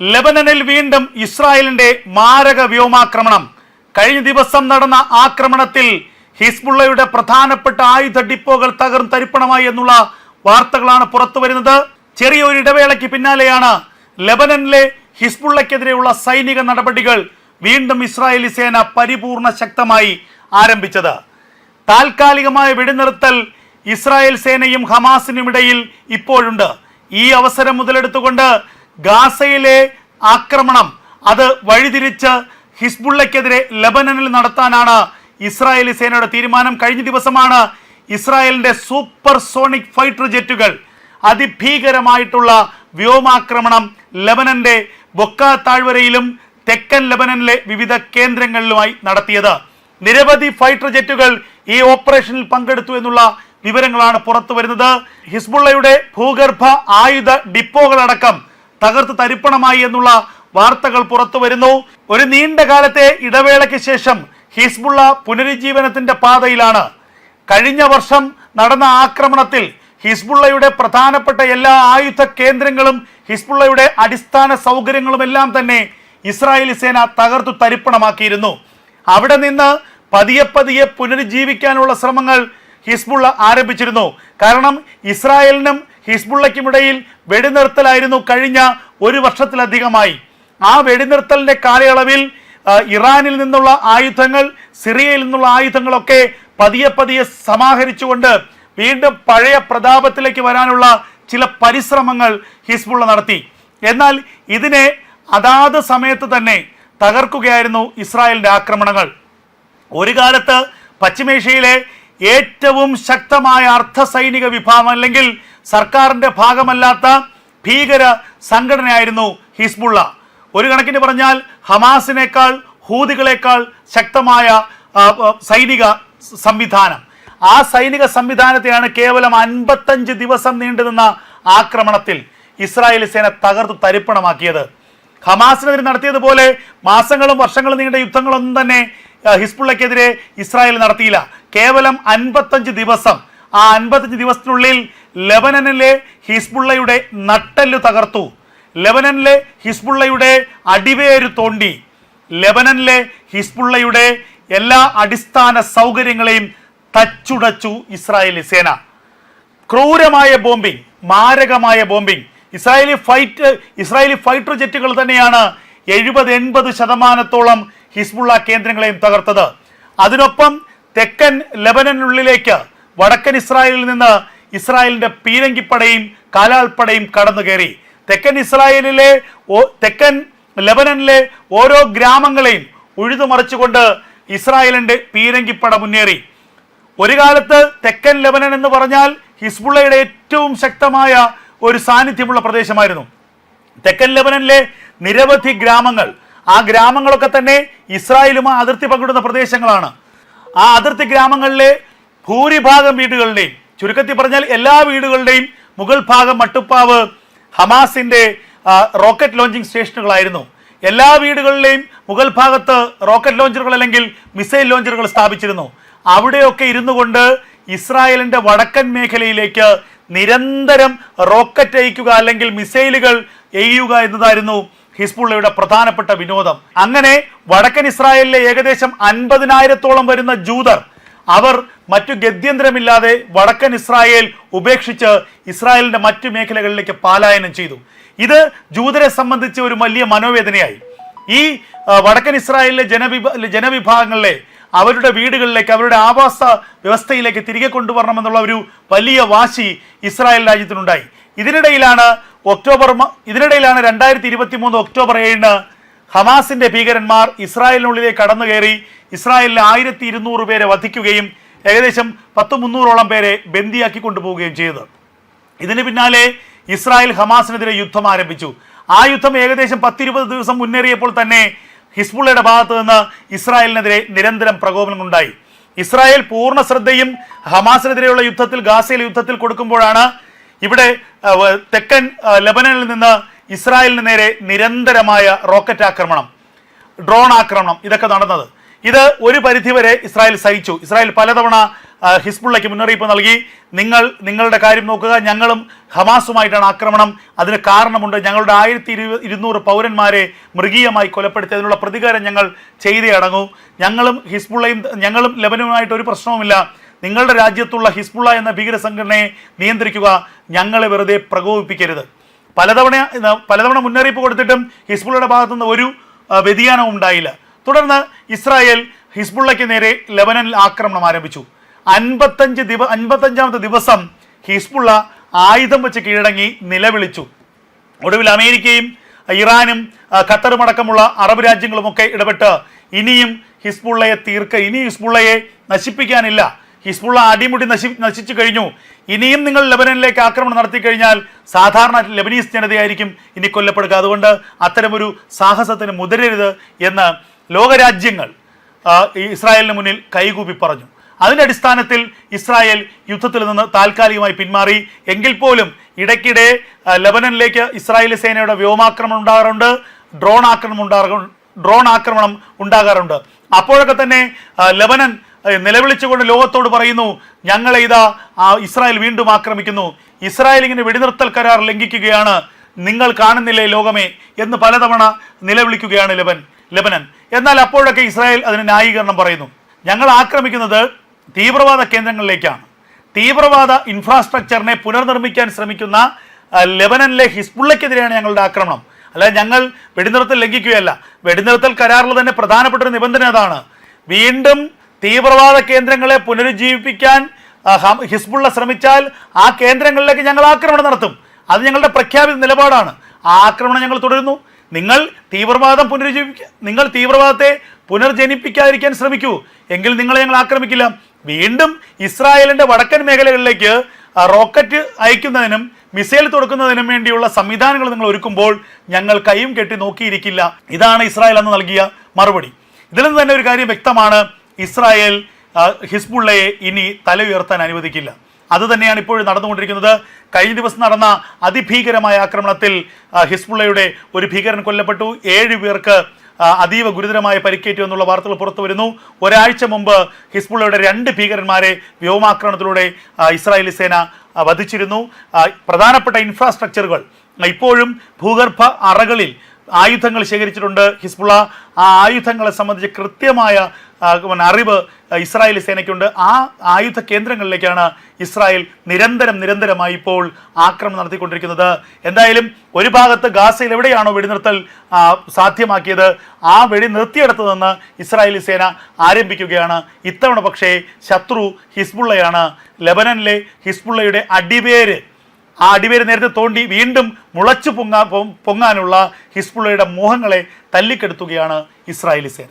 ലെബനനിൽ വീണ്ടും ഇസ്രായേലിന്റെ മാരക വ്യോമാക്രമണം. കഴിഞ്ഞ ദിവസം നടന്ന ആക്രമണത്തിൽ ഹിസ്ബുള്ളയുടെ പ്രധാനപ്പെട്ട ആയുധ ഡിപ്പോകൾ തകർന്നു തരിപ്പണമായി എന്നുള്ള വാർത്തകളാണ് പുറത്തു വരുന്നത്. ചെറിയൊരു ഇടവേളയ്ക്ക് പിന്നാലെയാണ് ലെബനനിലെ ഹിസ്ബുള്ളയ്ക്കെതിരെയുള്ള സൈനിക നടപടികൾ വീണ്ടും ഇസ്രായേലി സേന പരിപൂർണ ശക്തമായി ആരംഭിച്ചത്. താൽക്കാലികമായ വെടിനിർത്തൽ ഇസ്രായേൽ സേനയും ഹമാസിനും ഇടയിൽ ഇപ്പോഴുണ്ട്. ഈ അവസരം മുതലെടുത്തുകൊണ്ട് ഗാസയിലെ ആക്രമണം. അത് വഴിതിരിച്ച് ഹിസ്ബുള്ളയ്ക്കെതിരെ ലബനനിൽ നടത്താനാണ് ഇസ്രായേലി സേനയുടെ തീരുമാനം. കഴിഞ്ഞ ദിവസമാണ് ഇസ്രായേലിന്റെ സൂപ്പർ സോണിക് ഫൈറ്റർ ജെറ്റുകൾ അതിഭീകരമായിട്ടുള്ള വ്യോമാക്രമണം ലബനന്റെ ബൊക്ക താഴ്വരയിലും തെക്കൻ ലബനനിലെ വിവിധ കേന്ദ്രങ്ങളിലുമായി നടത്തിയത്. നിരവധി ഫൈറ്റർ ജെറ്റുകൾ ഈ ഓപ്പറേഷനിൽ പങ്കെടുത്തു എന്നുള്ള വിവരങ്ങളാണ് പുറത്തു വരുന്നത് ഹിസ്ബുള്ളയുടെ ഭൂഗർഭ ആയുധ ഡിപ്പോകളടക്കം തകർത്ത് തരിപ്പണമായി എന്നുള്ള വാർത്തകൾ പുറത്തു വരുന്നു. ഒരു നീണ്ട കാലത്തെ ഇടവേളയ്ക്ക് ശേഷം ഹിസ്ബുള്ള പുനരുജ്ജീവനത്തിന്റെ പാതയിലാണ്. കഴിഞ്ഞ വർഷം നടന്ന ആക്രമണത്തിൽ ഹിസ്ബുള്ളയുടെ പ്രധാനപ്പെട്ട എല്ലാ ആയുധ കേന്ദ്രങ്ങളും ഹിസ്ബുള്ളയുടെ അടിസ്ഥാന സൗകര്യങ്ങളും എല്ലാം തന്നെ ഇസ്രായേലി സേന തകർത്തു തരിപ്പണമാക്കിയിരുന്നു. അവിടെ നിന്ന് പതിയെ പതിയെ പുനരുജ്ജീവിക്കാനുള്ള ശ്രമങ്ങൾ ഹിസ്ബുള്ള ആരംഭിച്ചിരുന്നു. കാരണം ഇസ്രായേലിനും ഹിസ്ബുള്ളയ്ക്കുമിടയിൽ വെടിനിർത്തലായിരുന്നു കഴിഞ്ഞ ഒരു വർഷത്തിലധികമായി. ആ വെടിനിർത്തലിന്റെ കാലയളവിൽ ഇറാനിൽ നിന്നുള്ള ആയുധങ്ങൾ സിറിയയിൽ നിന്നുള്ള ആയുധങ്ങളൊക്കെ പതിയെ പതിയെ സമാഹരിച്ചുകൊണ്ട് വീണ്ടും പഴയ പ്രതാപത്തിലേക്ക് വരാനുള്ള ചില പരിശ്രമങ്ങൾ ഹിസ്ബുള്ള നടത്തി. എന്നാൽ ഇതിനെ അതാത് സമയത്ത് തന്നെ തകർക്കുകയായിരുന്നു ഇസ്രായേലിന്റെ ആക്രമണങ്ങൾ. ഒരു കാലത്ത് പശ്ചിമേഷ്യയിലെ ഏറ്റവും ശക്തമായ അർദ്ധ സൈനിക വിഭാഗം അല്ലെങ്കിൽ സർക്കാരിന്റെ ഭാഗമല്ലാത്ത ഭീകര സംഘടനയായിരുന്നു ഹിസ്ബുള്ള. ഒരു കണക്കിന് പറഞ്ഞാൽ ഹമാസിനേക്കാൾ ഹൂതികളേക്കാൾ ശക്തമായ സൈനിക സംവിധാനം. ആ സൈനിക സംവിധാനത്തെയാണ് കേവലം അൻപത്തഞ്ച് ദിവസം നീണ്ടുനിന്ന ആക്രമണത്തിൽ ഇസ്രായേൽ സേന തകർത്ത് തരിപ്പണമാക്കിയത്. ഹമാസിനെതിരെ നടത്തിയതുപോലെ മാസങ്ങളും വർഷങ്ങളും നീണ്ട യുദ്ധങ്ങളൊന്നും തന്നെ ഹിസ്ബുള്ളക്കെതിരെ ഇസ്രായേൽ നടത്തിയില്ല. കേവലം അൻപത്തഞ്ച് ദിവസം. ആ അൻപത്തഞ്ച് ദിവസത്തിനുള്ളിൽ ലെബനനിലെ ഹിസ്ബുള്ളയുടെ നട്ടെല്ല് തകർത്തു. ലെബനനിലെ ഹിസ്ബുള്ളയുടെ അടിവേര് തോണ്ടി. ലെബനനിലെ ഹിസ്ബുള്ളയുടെ എല്ലാ അടിസ്ഥാന സൗകര്യങ്ങളെയും തച്ചുടച്ചു ഇസ്രായേലി സേന. ക്രൂരമായ ബോംബിംഗ് മാരകമായ bombing. Israeli fight Israeli fighter ജെറ്റുകൾ തന്നെയാണ് എഴുപത് എൺപത് ശതമാനത്തോളം ഹിസ്ബുള്ള കേന്ദ്രങ്ങളെയും തകർത്തത്. അതിനൊപ്പം തെക്കൻ ലെബനനുള്ളിലേക്ക് വടക്കൻ ഇസ്രായേലിൽ നിന്ന് ഇസ്രായേലിന്റെ പീരങ്കിപ്പടയും കാലാൾപ്പടയും കടന്നു കയറി തെക്കൻ ഇസ്രായേലിലെ തെക്കൻ ലെബനനിലെ ഓരോ ഗ്രാമങ്ങളെയും ഉഴുതുമറിച്ചുകൊണ്ട് ഇസ്രായേലിന്റെ പീരങ്കിപ്പട മുന്നേറി. ഒരു കാലത്ത് തെക്കൻ ലെബനൻ എന്ന് പറഞ്ഞാൽ ഹിസ്ബുള്ളയുടെ ഏറ്റവും ശക്തമായ ഒരു സാന്നിധ്യമുള്ള പ്രദേശമായിരുന്നു. തെക്കൻ ലെബനനിലെ നിരവധി ഗ്രാമങ്ങൾ ആ ഗ്രാമങ്ങളൊക്കെ തന്നെ ഇസ്രായേലുമായി അതിർത്തി പങ്കിടുന്ന പ്രദേശങ്ങളാണ്. ആ അതിർത്തി ഗ്രാമങ്ങളിലെ ഭൂരിഭാഗം വീടുകളുടെയും ചുരുക്കത്തിൽ പറഞ്ഞാൽ എല്ലാ വീടുകളുടെയും മുഗൾ ഭാഗം മട്ടുപ്പാവ് ഹമാസിന്റെ റോക്കറ്റ് ലോഞ്ചിങ് സ്റ്റേഷനുകളായിരുന്നു. എല്ലാ വീടുകളിലെയും മുഗൾ ഭാഗത്ത് റോക്കറ്റ് ലോഞ്ചറുകൾ അല്ലെങ്കിൽ മിസൈൽ ലോഞ്ചറുകൾ സ്ഥാപിച്ചിരുന്നു. അവിടെയൊക്കെ ഇരുന്നു കൊണ്ട് ഇസ്രായേലിന്റെ വടക്കൻ മേഖലയിലേക്ക് നിരന്തരം റോക്കറ്റ് അയക്കുക അല്ലെങ്കിൽ മിസൈലുകൾ എയ്യുക എന്നതായിരുന്നു ഹിസ്ബുള്ളയുടെ പ്രധാനപ്പെട്ട വിനോദം. അങ്ങനെ വടക്കൻ ഇസ്രായേലിലെ ഏകദേശം അൻപതിനായിരത്തോളം വരുന്ന ജൂതർ അവർ മറ്റു ഗത്യന്തരമില്ലാതെ വടക്കൻ ഇസ്രായേൽ ഉപേക്ഷിച്ച് ഇസ്രായേലിന്റെ മറ്റു മേഖലകളിലേക്ക് പാലായനം ചെയ്തു. ഇത് ജൂതരെ സംബന്ധിച്ച് ഒരു വലിയ മനോവേദനയായി. ഈ വടക്കൻ ഇസ്രായേലിലെ ജനവിഭ ജനവിഭാഗങ്ങളിലെ അവരുടെ വീടുകളിലേക്ക് അവരുടെ ആവാസ വ്യവസ്ഥയിലേക്ക് തിരികെ കൊണ്ടുവരണമെന്നുള്ള ഒരു വലിയ വാശി ഇസ്രായേൽ രാജ്യത്തിനുണ്ടായി. ഇതിനിടയിലാണ് ഒക്ടോബർ ഇതിനിടയിലാണ് രണ്ടായിരത്തി ഇരുപത്തി മൂന്ന് ഒക്ടോബർ ഏഴിന് ഹമാസിന്റെ ഭീകരന്മാർ ഇസ്രായേലിനുള്ളിലേക്ക് കടന്നു കയറി ഇസ്രായേലിലെ ആയിരത്തി ഇരുന്നൂറ് പേരെ വധിക്കുകയും ഏകദേശം പത്ത് മുന്നൂറോളം പേരെ ബന്ദിയാക്കി കൊണ്ടുപോവുകയും ചെയ്തത്. ഇതിന് പിന്നാലെ ഇസ്രായേൽ ഹമാസിനെതിരെ യുദ്ധം ആരംഭിച്ചു. ആ യുദ്ധം ഏകദേശം പത്തിരുപത് ദിവസം മുന്നേറിയപ്പോൾ തന്നെ ഹിസ്ബുള്ളയുടെ ഭാഗത്ത് നിന്ന് ഇസ്രായേലിനെതിരെ നിരന്തരം പ്രകോപനമുണ്ടായി. ഇസ്രായേൽ പൂർണ ശ്രദ്ധയും ഹമാസിനെതിരെയുള്ള യുദ്ധത്തിൽ ഗാസയിലെ യുദ്ധത്തിൽ കൊടുക്കുമ്പോഴാണ് ഇവിടെ തെക്കൻ ലബനനിൽ നിന്ന് ഇസ്രായേലിന് നേരെ നിരന്തരമായ റോക്കറ്റ് ആക്രമണം ഡ്രോൺ ആക്രമണം ഇതൊക്കെ നടന്നത്. ഇത് ഒരു പരിധിവരെ ഇസ്രായേൽ സഹിച്ചു. ഇസ്രായേൽ പലതവണ ഹിസ്ബുള്ളയ്ക്ക് മുന്നറിയിപ്പ് നൽകി. നിങ്ങൾ നിങ്ങളുടെ കാര്യം നോക്കുക. ഞങ്ങളും ഹമാസുമായിട്ടാണ് ആക്രമണം. അതിന് കാരണമുണ്ട് ഞങ്ങളുടെ ആയിരത്തി ഇരു ഇരുന്നൂറ് പൗരന്മാരെ മൃഗീയമായി കൊലപ്പെടുത്തി. അതിനുള്ള പ്രതികാരം ഞങ്ങൾ ചെയ്തേ അടങ്ങൂ. ഞങ്ങളും ഹിസ്ബുള്ളയും ഞങ്ങളും ലബനുമായിട്ട് ഒരു പ്രശ്നവുമില്ല. നിങ്ങളുടെ രാജ്യത്തുള്ള ഹിസ്ബുള്ള എന്ന ഭീകര സംഘടനയെ നിയന്ത്രിക്കുക. ഞങ്ങളെ വെറുതെ പ്രകോപിപ്പിക്കരുത്. പലതവണ പലതവണ മുന്നറിയിപ്പ് കൊടുത്തിട്ടും ഹിസ്ബുള്ളയുടെ ഭാഗത്തുനിന്ന് ഒരു വ്യതിയാനവും ഉണ്ടായില്ല. തുടർന്ന് ഇസ്രായേൽ ഹിസ്ബുള്ളയ്ക്ക് നേരെ ലെബനനിൽ ആക്രമണം ആരംഭിച്ചു. അൻപത്തഞ്ച് ദിവ അൻപത്തഞ്ചാമത്തെ ദിവസം ഹിസ്ബുള്ള ആയുധം വെച്ച് കീഴടങ്ങി നിലവിളിച്ചു. ഒടുവിൽ അമേരിക്കയും ഇറാനും ഖത്തറും അടക്കമുള്ള അറബ് രാജ്യങ്ങളുമൊക്കെ ഇടപെട്ട് ഇനിയും ഹിസ്ബുള്ളയെ തീർക്ക ഇനി ഹിസ്ബുള്ളയെ നശിപ്പിക്കാനില്ല. ഹിസ്ബുള്ള അടിമുടി നശി നശിച്ചു കഴിഞ്ഞു. ഇനിയും നിങ്ങൾ ലബനനിലേക്ക് ആക്രമണം നടത്തി കഴിഞ്ഞാൽ സാധാരണ ലബനീസ് ജനതയായിരിക്കും ഇനി കൊല്ലപ്പെടുക. അതുകൊണ്ട് അത്തരമൊരു സാഹസത്തിന് മുതിരരുത് എന്ന് ലോകരാജ്യങ്ങൾ ഇസ്രായേലിന് മുന്നിൽ കൈകൂപ്പി പറഞ്ഞു. അതിന്റെ അടിസ്ഥാനത്തിൽ ഇസ്രായേൽ യുദ്ധത്തിൽ നിന്ന് താൽക്കാലികമായി പിന്മാറി. എങ്കിൽ പോലും ഇടയ്ക്കിടെ ലബനനിലേക്ക് ഇസ്രായേലി സേനയുടെ വ്യോമാക്രമണം ഉണ്ടാകാറുണ്ട് ഡ്രോൺ ആക്രമണം ഉണ്ടാകാറുണ്ട് ഡ്രോൺ ആക്രമണം ഉണ്ടാകാറുണ്ട്. അപ്പോഴൊക്കെ തന്നെ ലബനൻ നിലവിളിച്ചുകൊണ്ട് ലോകത്തോട് പറയുന്നു ഞങ്ങളെ ഇതാ ഇസ്രായേൽ വീണ്ടും ആക്രമിക്കുന്നു. ഇസ്രായേൽ ഇങ്ങനെ വെടിനിർത്തൽ കരാർ ലംഘിക്കുകയാണ്. നിങ്ങൾ കാണുന്നില്ലേ ലോകമേ? എന്ന് പലതവണ നിലവിളിക്കുകയാണ് ലബൻ ലബനൻ. എന്നാൽ അപ്പോഴൊക്കെ ഇസ്രായേൽ അതിന് ന്യായീകരണം പറയുന്നു. ഞങ്ങൾ ആക്രമിക്കുന്നത് തീവ്രവാദ കേന്ദ്രങ്ങളിലേക്കാണ്. തീവ്രവാദ ഇൻഫ്രാസ്ട്രക്ചറിനെ പുനർനിർമ്മിക്കാൻ ശ്രമിക്കുന്ന ലെബനനിലെ ഹിസ്ബുള്ളയ്ക്കെതിരെയാണ് ഞങ്ങളുടെ ആക്രമണം. അല്ലാതെ ഞങ്ങൾ വെടിനിർത്തൽ ലംഘിക്കുകയല്ല. വെടിനിർത്തൽ കരാറിൽ തന്നെ പ്രധാനപ്പെട്ട ഒരു നിബന്ധന അതാണ്. വീണ്ടും തീവ്രവാദ കേന്ദ്രങ്ങളെ പുനരുജ്ജീവിപ്പിക്കാൻ ഹിസ്ബുള്ള ശ്രമിച്ചാൽ ആ കേന്ദ്രങ്ങളിലേക്ക് ഞങ്ങൾ ആക്രമണം നടത്തും. അത് ഞങ്ങളുടെ പ്രഖ്യാപിത നിലപാടാണ്. ആ ആക്രമണം ഞങ്ങൾ തുടരുന്നു. നിങ്ങൾ തീവ്രവാദം പുനരുജ്ജീവിക്കുക നിങ്ങൾ തീവ്രവാദത്തെ പുനർജനിപ്പിക്കാതിരിക്കാൻ ശ്രമിക്കൂ. എങ്കിൽ നിങ്ങളെ ഞങ്ങൾ ആക്രമിക്കില്ല. വീണ്ടും ഇസ്രായേലിന്റെ വടക്കൻ മേഖലകളിലേക്ക് റോക്കറ്റ് അയക്കുന്നതിനും മിസൈൽ തുടക്കുന്നതിനും വേണ്ടിയുള്ള സംവിധാനങ്ങൾ നിങ്ങൾ ഒരുക്കുമ്പോൾ ഞങ്ങൾ കൈയും കെട്ടി നോക്കിയിരിക്കില്ല. ഇതാണ് ഇസ്രായേൽ അന്ന് നൽകിയ മറുപടി. ഇതിൽ നിന്ന് തന്നെ ഒരു കാര്യം വ്യക്തമാണ്. ഇസ്രായേൽ ഹിസ്ബുള്ളയെ ഇനി തല ഉയർത്താൻ അനുവദിക്കില്ല. അത് തന്നെയാണ് ഇപ്പോഴും നടന്നുകൊണ്ടിരിക്കുന്നത്. കഴിഞ്ഞ ദിവസം നടന്ന അതിഭീകരമായ ആക്രമണത്തിൽ ഹിസ്ബുള്ളയുടെ ഒരു ഭീകരൻ കൊല്ലപ്പെട്ടു. ഏഴ് പേർക്ക് അതീവ ഗുരുതരമായ പരിക്കേറ്റു എന്നുള്ള വാർത്തകൾ പുറത്തു വരുന്നു. ഒരാഴ്ച മുമ്പ് ഹിസ്ബുള്ളയുടെ രണ്ട് ഭീകരന്മാരെ വ്യോമാക്രമണത്തിലൂടെ ഇസ്രായേലി സേന വധിച്ചിരുന്നു. പ്രധാനപ്പെട്ട ഇൻഫ്രാസ്ട്രക്ചറുകൾ ഇപ്പോഴും ഭൂഗർഭ അറകളിൽ ആയുധങ്ങൾ ശേഖരിച്ചിട്ടുണ്ട് ഹിസ്ബുള്ള. ആ ആയുധങ്ങളെ സംബന്ധിച്ച് കൃത്യമായ അറിവ് ഇസ്രായേലി സേനയ്ക്കുണ്ട്. ആ ആയുധ കേന്ദ്രങ്ങളിലേക്കാണ് ഇസ്രായേൽ നിരന്തരം നിരന്തരമായി ഇപ്പോൾ ആക്രമണം നടത്തിക്കൊണ്ടിരിക്കുന്നത്. എന്തായാലും ഒരു ഭാഗത്ത് ഗാസയിൽ എവിടെയാണോ വെടിനിർത്തൽ സാധ്യമാക്കിയത് ആ വെടി നിർത്തിയെടുത്തു നിന്ന് ഇസ്രായേലി സേന ആരംഭിക്കുകയാണ്. ഇത്തവണ പക്ഷേ ശത്രു ഹിസ്ബുള്ളയാണ്. ലെബനനിലെ ഹിസ്ബുള്ളയുടെ അടിവേര് ആ അടിവേര് നേരത്തെ തോണ്ടി വീണ്ടും മുളച്ചു പൊങ്ങാ പൊങ്ങാനുള്ള ഹിസ്ബുള്ളയുടെ മോഹങ്ങളെ തല്ലിക്കെടുത്തുകയാണ് ഇസ്രായേലി സേന.